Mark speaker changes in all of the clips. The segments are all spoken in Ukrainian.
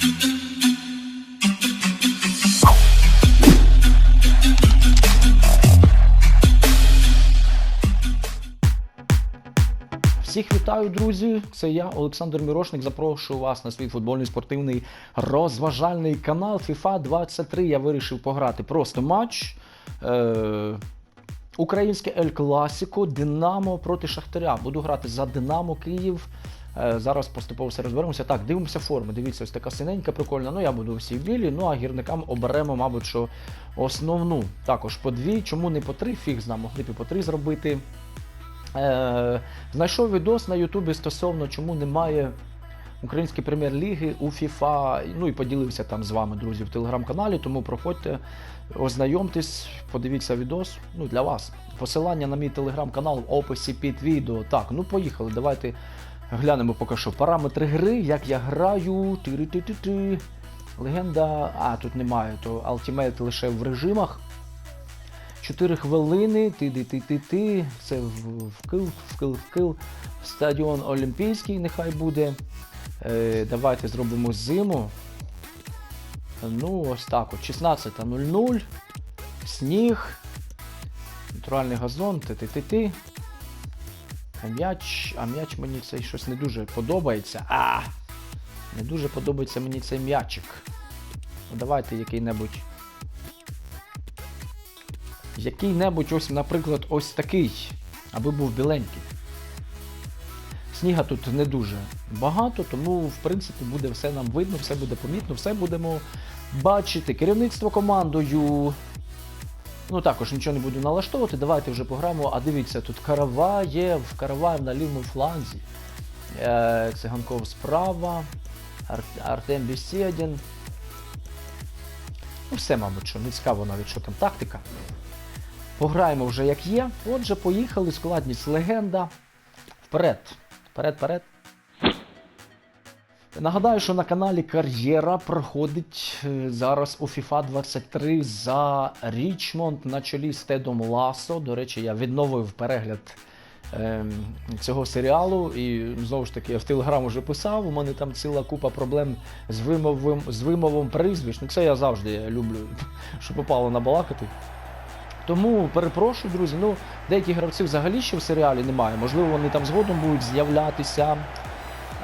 Speaker 1: Всіх вітаю, друзі! Це я, Олександр Мірошник. Запрошую вас на свій футбольний спортивний розважальний канал FIFA 23. Я вирішив пограти просто матч. Е- Українське Ель Класіко, Динамо проти Шахтаря. Буду грати за Динамо Київ. Е, Зараз поступово все розберемося. Так, дивимося форми. Дивіться, ось така синенька, прикольна. Ну, я буду всі в білі. Ну а гірникам оберемо, мабуть, що основну. Також по дві. Чому не по три? Фіг знам, могли б і по три зробити. Е, знайшов відос на Ютубі стосовно чому немає української прем'єр-ліги у FIFA. Ну і поділився там з вами, друзі, в телеграм-каналі. Тому проходьте, ознайомтесь, подивіться відос. Ну, для вас. Посилання на мій телеграм-канал в описі під відео. Так, ну поїхали. Давайте глянемо поки що параметри гри, як я граю. Ти-ри-ти-ти-ти. Легенда. А, тут немає, то Ultimate лише в режимах. 4 хвилини, ти ти ти ти ти це вкил, вкил, вкил. Стадіон Олімпійський нехай буде. Е, давайте зробимо зиму. Ну, ось так от. 16.00. Сніг. Натуральний газон, ти ти ти ти А м'яч, а м'яч мені цей щось не дуже подобається. А! Не дуже подобається мені цей м'ячик. Ну, давайте який-небудь який-небудь ось, наприклад, ось такий, аби був біленький. Сніга тут не дуже багато, тому в принципі буде все нам видно, все буде помітно, все будемо бачити. Керівництво командою. Ну також нічого не буду налаштовувати. Давайте вже пограємо. А дивіться, тут Караваєв, Караваєв на лівому фланзі. Е, Циганков справа. Ар- Артем Бесєдін. Ну, все, мабуть, що не цікаво навіть, що там тактика. Пограємо вже як є. Отже, поїхали. Складність легенда. Вперед. Вперед, вперед. Нагадаю, що на каналі Кар'єра проходить е, зараз у FIFA 23 за Річмонд на чолі з Тедом Ласо. До речі, я відновив перегляд ем, цього серіалу. І знову ж таки я в Телеграм уже писав. У мене там ціла купа проблем з вимовом, з вимовом прізвищ. Ну це я завжди люблю, що попало на балакати. Тому перепрошую, друзі. Ну, деякі гравці взагалі ще в серіалі немає. Можливо, вони там згодом будуть з'являтися.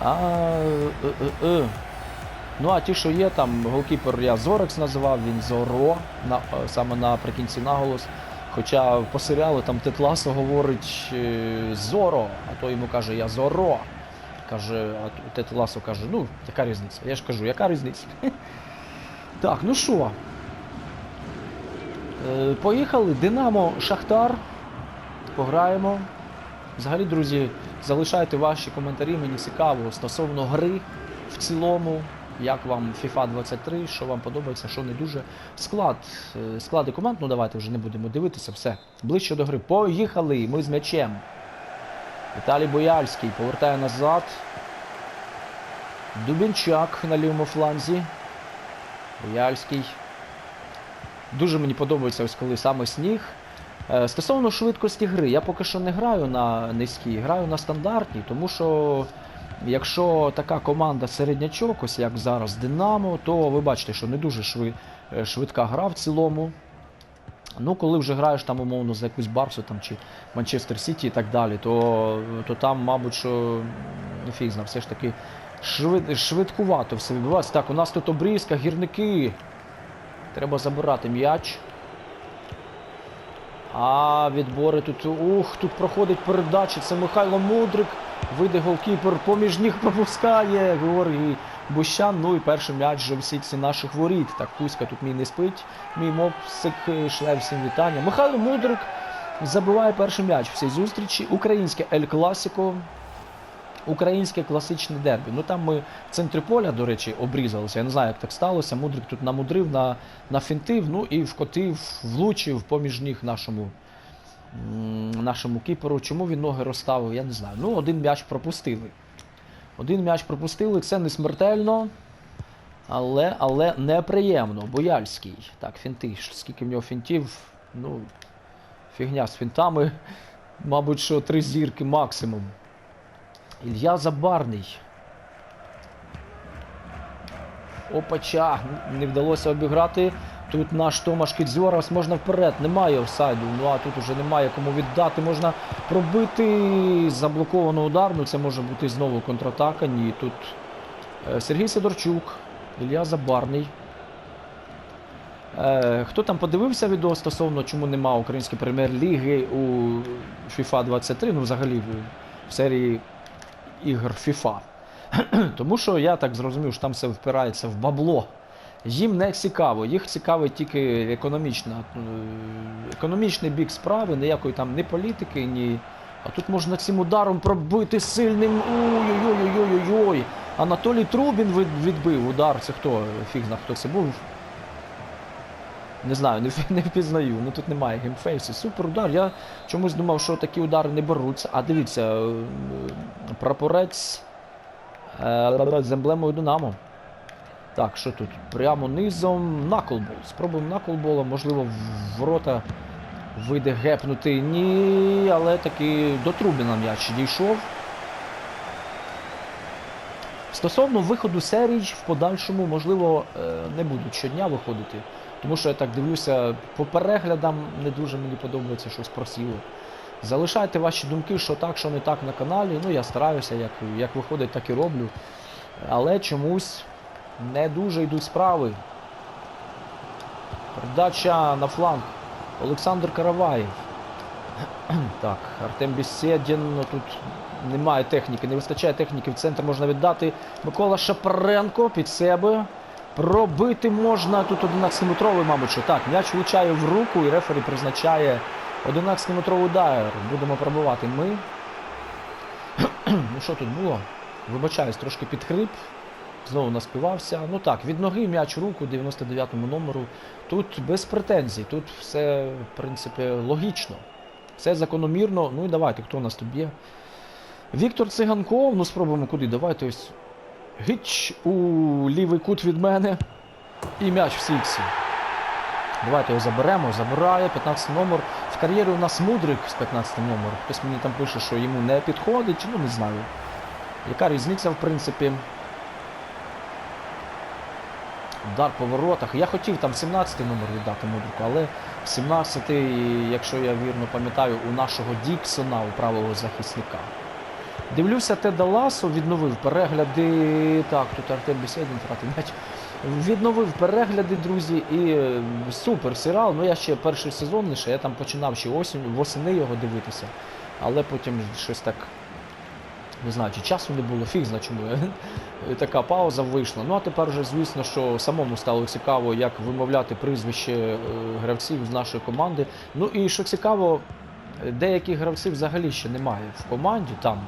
Speaker 1: А, е, е, е. Ну, а ті, що є, там голкіпер я Зорекс називав, він Зоро, на, е, саме наприкінці наголос. Хоча по серіалу там Тед Ласо говорить е, Зоро, а то йому каже Я Зоро. Каже, а Тед Ласо каже, ну, яка різниця? Я ж кажу, яка різниця? Так, ну що? Е, Поїхали. Динамо Шахтар. Пограємо. Взагалі, друзі, залишайте ваші коментарі, мені цікаво стосовно гри в цілому. Як вам FIFA 23, що вам подобається, що не дуже. Склад. е, Склади команд, ну давайте вже не будемо дивитися, все. Ближче до гри. Поїхали! Ми з м'ячем. Віталій Бояльський повертає назад. Дубінчак на лівому фланзі. Бояльський. Дуже мені подобається ось коли саме сніг. Е, Стосовно швидкості гри, я поки що не граю на низькій, граю на стандартній, тому що якщо така команда середнячок, ось як зараз Динамо, то ви бачите, що не дуже е, швидка гра в цілому. Ну, коли вже граєш там умовно за якусь Барсу там, чи Манчестер Сіті і так далі, то, то там, мабуть, що ну, фіг знає, все ж таки швид, швидкувато все відбувається. Так, у нас тут обрізка, гірники. Треба забирати м'яч. А відбори тут. Ух, тут проходить передача. Це Михайло Мудрик. Вийде голкіпер, поміж ніг пропускає Георгій Бущан. Ну і перший м'яч вже в сітці наших воріт. Так, Кузька тут мій не спить. Мій мопсик шле всім вітання. Михайло Мудрик забиває перший м'яч в цій зустрічі. Українське Ель Класіко. Українське класичне дербі. Ну там ми в центрі поля, до речі, обрізалися. Я не знаю, як так сталося. Мудрик тут намудрив, на, нафінтив, ну і вкотив, влучив поміж ніг нашому, нашому кіперу. Чому він ноги розставив, я не знаю. Ну, один м'яч пропустили. Один м'яч пропустили, це не смертельно. Але, але неприємно. Бояльський. Так, фінти. Скільки в нього фінтів? Ну, фігня з фінтами. Мабуть, що три зірки максимум. Ілья Забарний. Опача, не вдалося обіграти. Тут наш Томаш Кідзьорас можна вперед, немає офсайду. Ну а тут уже немає кому віддати. Можна пробити заблокований удар. Ну це може бути знову контратака. Ні, тут е, Сергій Сидорчук, Ілля Забарний. Е, хто там подивився відео стосовно чому нема української прем'єр-ліги у FIFA 23, ну взагалі в серії ігор FIFA. Тому що я так зрозумів, що там все впирається в бабло. Їм не цікаво, їх цікавить тільки економічна, е, економічний бік справи, ніякої там ні політики, ні. А тут можна цим ударом пробити сильним. Ой-ой-ой-ой-ой-ой. Анатолій Трубін від- відбив удар. Це хто? Фіг зна, хто це був. Не знаю, не, не впізнаю. Ну тут немає геймфейсу. Супер удар. Я чомусь думав, що такі удари не беруться. А дивіться, е, прапорець е, з емблемою Динамо. Так, що тут? Прямо низом наклбол. Спробуємо наклболом, можливо, в ворота вийде гепнути. Ні, але таки до Трубіна м'яч дійшов. Стосовно виходу серій в подальшому, можливо, е, не будуть щодня виходити. Тому що я так дивлюся, по переглядам не дуже мені подобається щось просіло. Залишайте ваші думки, що так, що не так на каналі. Ну, я стараюся, як, як виходить, так і роблю. Але чомусь не дуже йдуть справи. Передача на фланг. Олександр Караваєв. Так, Артем Бєсєдін, ну тут немає техніки, не вистачає техніки, в центр можна віддати. Микола Шапаренко під себе. Пробити можна. Тут 11-метровий, мабуть, так. М'яч влучає в руку і рефері призначає 11-метровий удар. Будемо пробувати ми. ну що тут було? Вибачаюсь, трошки підхрип. Знову наспівався. Ну так, від ноги м'яч руку 99-му номеру. Тут без претензій, тут все, в принципі, логічно. Все закономірно. Ну і давайте, хто у нас тут є? Віктор Циганков, ну спробуємо куди. Давайте ось. Гич у лівий кут від мене. І м'яч в сіксі. Давайте його заберемо. Забирає 15 номер. В кар'єрі у нас мудрик з 15 номер. Хтось мені там пише, що йому не підходить, ну не знаю. Яка різниця, в принципі. Удар по воротах. Я хотів там 17 номер віддати мудрику, але 17, якщо я вірно пам'ятаю, у нашого Діксона, у правого захисника. Дивлюся, Теда Ласо відновив перегляди. Так, тут Артем Бесєдін втратив м'яч. Відновив перегляди, друзі, і е, супер серіал. Ну я ще перший сезон лише, я там починав ще осінь, восени його дивитися. Але потім щось так. Не знаю, чи часу не було, фіг зна чому. Така пауза вийшла. Ну а тепер вже, звісно, що самому стало цікаво, як вимовляти прізвище е, гравців з нашої команди. Ну і що цікаво, деяких гравців взагалі ще немає в команді там,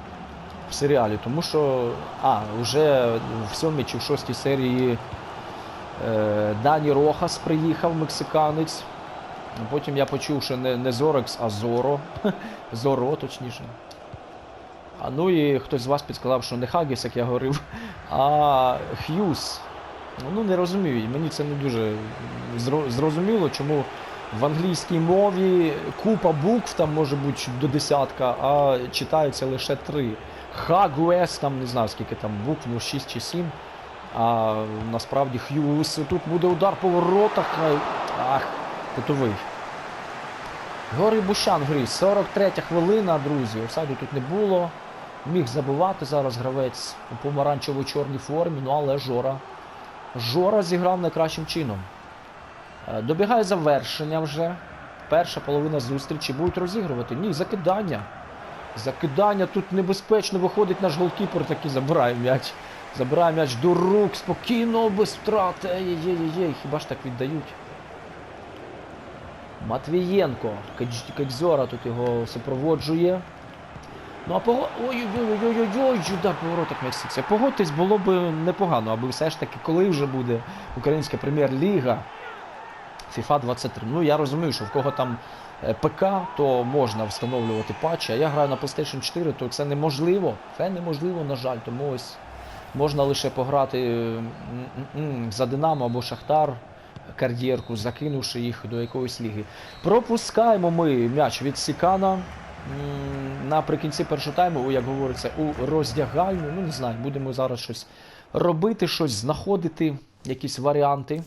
Speaker 1: в серіалі, тому що а, вже в сьомій чи в шостій серії е, Дані Рохас приїхав, мексиканець. Потім я почув, що не, не Зорекс, а Зоро. Зоро, точніше. А ну і хтось з вас підсказав, що не Хагіс, як я говорив, а Х'юз. Ну не розумію, мені це не дуже зрозуміло, чому в англійській мові купа букв там може бути до десятка, а читається лише три. Хагуес, там не знаю скільки там букв, ну 6 чи 7. А насправді Х'юз. Тут буде удар по воротах. Ах, кутовий. Гори Бущан грі. 43 хвилина, друзі. Офсайду тут не було. Міг забивати зараз гравець у помаранчево-чорній формі, ну але Жора. Жора зіграв найкращим чином. Е, Добігає завершення вже. Перша половина зустрічі. Будуть розігрувати. Ні, закидання. Закидання тут небезпечно виходить наш голкіпер, такий забирає м'яч. Забирає м'яч до рук, спокійно, без втрати. Ей-ей-ей, хіба ж так віддають? Матвієнко. Кадзьора тут його супроводжує. Ну а пого... Ой-ой-ой-ой-ой, удар по воротах. Погодьтесь, було б непогано, аби все ж таки, коли вже буде Українська прем'єр-ліга FIFA 23. Ну я розумію, що в кого там е, ПК, то можна встановлювати патчі, а я граю на PlayStation 4, то це неможливо. Це неможливо, на жаль. Тому ось можна лише пограти е, за Динамо або Шахтар кар'єрку, закинувши їх до якоїсь ліги. Пропускаємо ми м'яч від Сікана. Наприкінці першого тайму, як говориться, у роздягальню. Ну не знаю, будемо зараз щось робити, щось знаходити. якісь варіанти.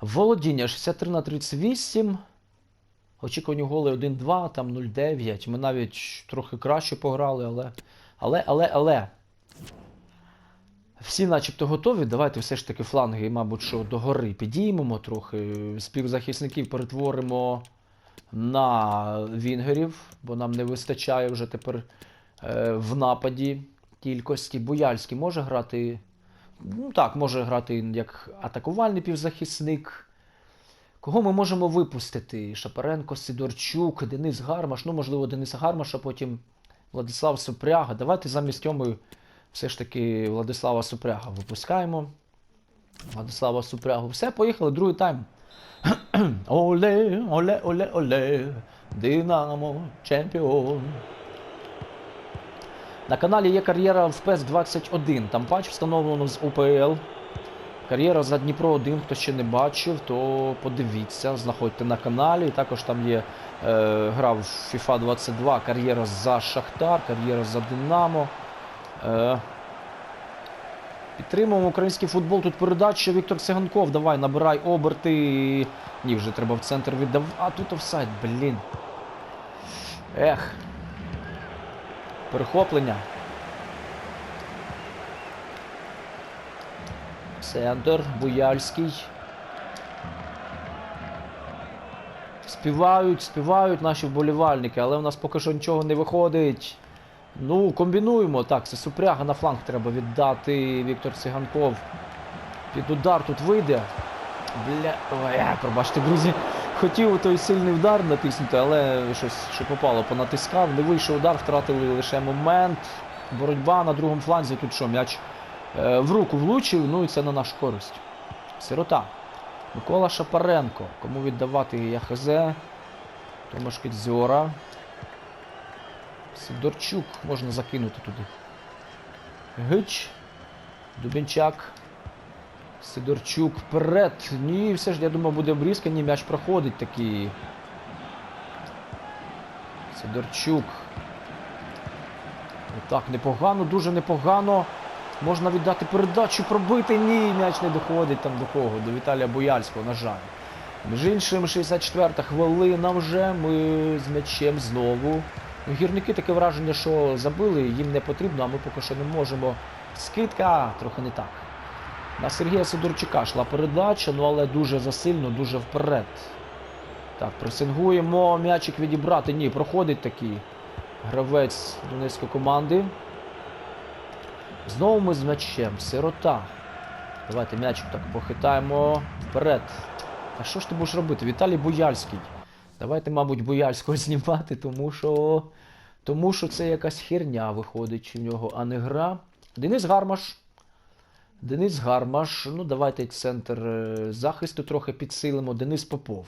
Speaker 1: Володіння 63 на 38. Очікувані голи 1-2, там 0-9. Ми навіть трохи краще пограли, але. Але, але, але. Всі начебто готові. Давайте все ж таки фланги, мабуть, що догори підіймемо трохи. Співзахисників перетворимо на вінгерів, бо нам не вистачає вже тепер е, в нападі кількості. Буяльський може грати. Ну так, може грати як атакувальний півзахисник. Кого ми можемо випустити? Шапаренко, Сидорчук, Денис Гармаш. Ну, можливо, Дениса Гармаша, потім Владислав Супряга. Давайте замість Тьоми все ж таки Владислава Супряга випускаємо. Владислава Супрягу. Все, поїхали, другий тайм. Оле, оле, оле, оле, Динамо, чемпіон. На каналі є кар'єра в PES 21. Там патч встановлено з УПЛ. Кар'єра за Дніпро 1, хто ще не бачив, то подивіться, знаходьте на каналі. Також там є е, гра в FIFA 22, кар'єра за Шахтар, кар'єра за Динамо. Е, підтримуємо український футбол. Тут передача Віктор Циганков. Давай, набирай оберти. Ні, вже треба в центр віддав. А тут офсайд, блін. Ех. Перехоплення. Центр, Буяльський. Співають, співають наші вболівальники, але у нас поки що нічого не виходить. Ну, комбінуємо. Так, це супряга на фланг треба віддати. Віктор Циганков. Під удар тут вийде. Бля. Ой, пробачте, друзі. Хотів той сильний удар натиснути, але щось що попало, понатискав. Не вийшов удар, втратили лише момент. Боротьба на другому фланзі. Тут що, м'яч е, в руку влучив, ну і це на нашу користь. Сирота. Микола Шапаренко. Кому віддавати ЯХЗ? Томаш Кідзьора. Сидорчук можна закинути туди. Гич. Дубінчак. Сидорчук вперед. Ні, все ж, я думав, буде обрізка, ні, м'яч проходить такий. Сидорчук. Так, непогано, дуже непогано. Можна віддати передачу, пробити. Ні, м'яч не доходить там до кого, до Віталія Бояльського, на жаль. Між іншим, 64-та хвилина вже. Ми з м'ячем знову. Гірники таке враження, що забили, їм не потрібно, а ми поки що не можемо. Скидка трохи не так. На Сергія Сидорчука йшла передача, ну але дуже засильно, дуже вперед. Так, пресингуємо, м'ячик відібрати. Ні, проходить такий гравець донецької команди. Знову ми з м'ячем. Сирота. Давайте м'ячик так похитаємо вперед. А що ж ти будеш робити? Віталій Буяльський. Давайте, мабуть, Буяльського знімати, тому що. Тому що це якась херня виходить у нього, а не гра. Денис Гармаш. Денис Гармаш. Ну, давайте центр е, захисту трохи підсилимо. Денис Попов.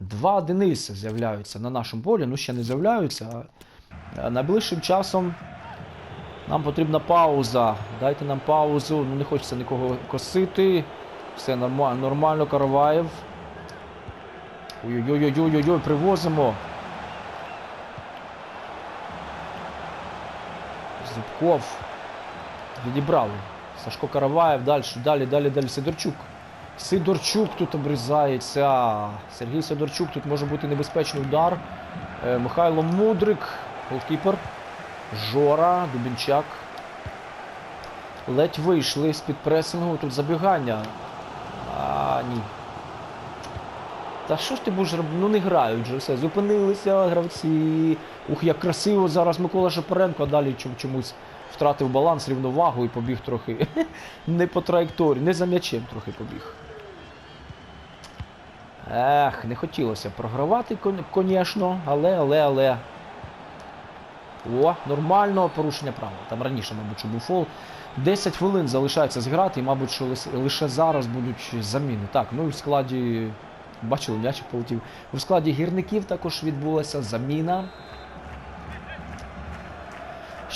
Speaker 1: Два Дениси з'являються на нашому полі. Ну, ще не з'являються. А найближчим часом нам потрібна пауза. Дайте нам паузу. Ну, не хочеться нікого косити. Все нормально, Караваєв. Ой-ой-ой-ой-ой, привозимо. Зубков. Відібрали. Сашко Караваєв, далі, далі, далі, далі. Сидорчук. Сидорчук тут обрізається. Сергій Сидорчук, тут може бути небезпечний удар. Е, Михайло Мудрик, голкіпер. Жора, Дубінчак. Ледь вийшли з-під пресингу. Тут забігання. А, ні. Та що ж ти будеш робити? Ну не грають же все. Зупинилися гравці. Ух, як красиво зараз Микола Шапаренко, а далі чомусь втратив баланс, рівновагу і побіг трохи не по траєкторії, не за м'ячем трохи побіг. Ех, не хотілося програвати, звісно, але, але, але. О, нормально, порушення правил. Там раніше, мабуть, що був фол. 10 хвилин залишається зграти, і, мабуть, що лише зараз будуть заміни. Так, ну і в складі. Бачили, м'ячик полетів. У складі гірників також відбулася заміна.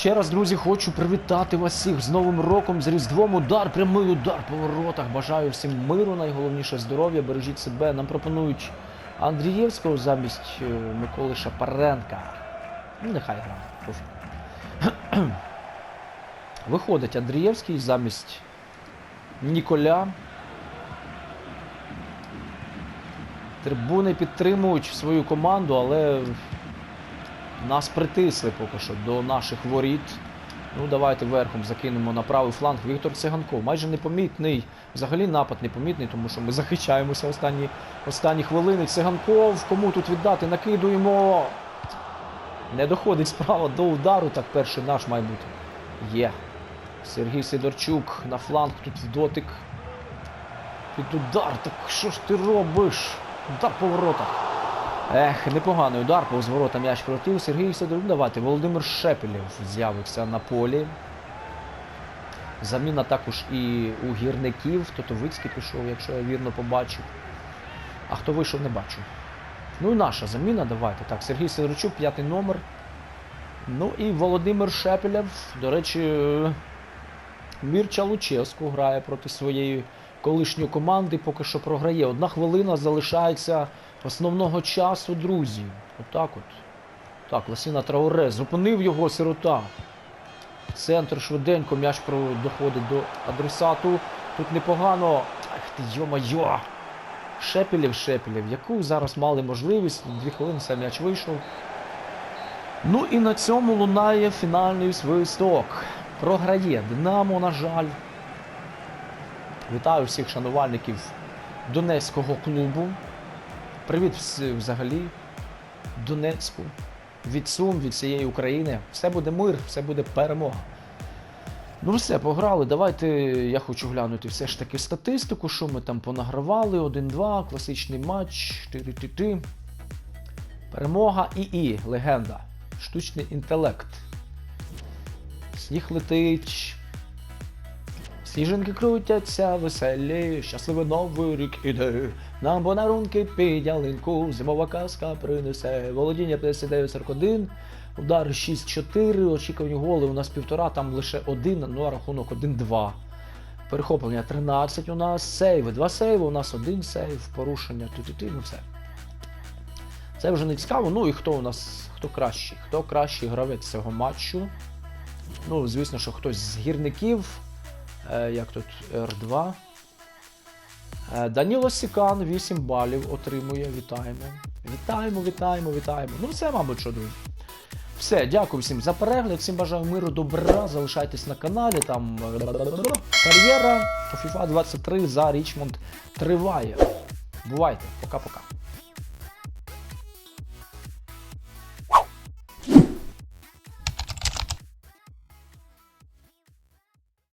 Speaker 1: Ще раз, друзі, хочу привітати вас всіх з Новим роком, з Різдвом. Удар, прямий удар по воротах. Бажаю всім миру, найголовніше здоров'я. Бережіть себе. Нам пропонують Андрієвського замість е, Миколи Шапаренка. Ну, нехай грає. Виходить Андрієвський замість Ніколя. Трибуни підтримують свою команду, але нас притисли поки що до наших воріт. Ну, давайте верхом закинемо на правий фланг Віктор Циганков. Майже непомітний. Взагалі напад непомітний, тому що ми захищаємося останні, останні хвилини. Циганков, кому тут віддати? Накидуємо. Не доходить справа до удару. Так перший наш має бути. Є. Сергій Сидорчук на фланг тут дотик. Під удар. Так що ж ти робиш? Удар по воротах. Ех, непоганий удар, повз ворота м'яч пролетів. Сергій Сидорчук. Давайте. Володимир Шепелєв з'явився на полі. Заміна також і у гірників. Тотовицький пішов, якщо я вірно побачив. А хто вийшов, не бачу. Ну і наша заміна, давайте. Так, Сергій Сидорчук, п'ятий номер. Ну і Володимир Шепелєв. До речі, Мірча Луческу грає проти своєї колишньої команди, поки що програє. Одна хвилина залишається основного часу, друзі. Отак от. Так, Ласіна Трауре. Зупинив його сирота. Центр швиденько, м'яч доходить до адресату. Тут непогано. Ах ти йо-майо! Шепелєв, Шепелєв, яку зараз мали можливість. Дві хвилини сам м'яч вийшов. Ну і на цьому лунає фінальний свисток. Програє Динамо, на жаль. Вітаю всіх шанувальників Донецького клубу. Привіт взагалі Донецьку. Від Сум, від всієї України. Все буде мир, все буде перемога. Ну все, пограли. Давайте я хочу глянути все ж таки статистику, що ми там понагравали. 1-2, класичний матч. Ти-ти-ти-ти. Перемога і легенда. Штучний інтелект. Сніг летить. Сніжинки крутяться, веселі, щасливий новий рік іде. Нам подарунки під зимова казка принесе. Володіння 59-41, удар 6-4, очікувані голи у нас півтора, там лише один, ну а рахунок 1-2. Перехоплення 13 у нас, сейви, два сейви, у нас один сейв, порушення, ти-ти-ти, ну все. Це вже не цікаво. Ну і хто у нас, хто кращий? Хто кращий гравець цього матчу? Ну, звісно, що хтось з гірників. Е, як тут R2. Е, Даніло Сікан 8 балів отримує. Вітаємо. Вітаємо, вітаємо, вітаємо. Ну, все, мабуть, що друзі. Все, дякую всім за перегляд, всім бажаю миру, добра. Залишайтесь на каналі. Там е, кар'єра FIFA 23 за Річмонд триває. Бувайте, пока-пока.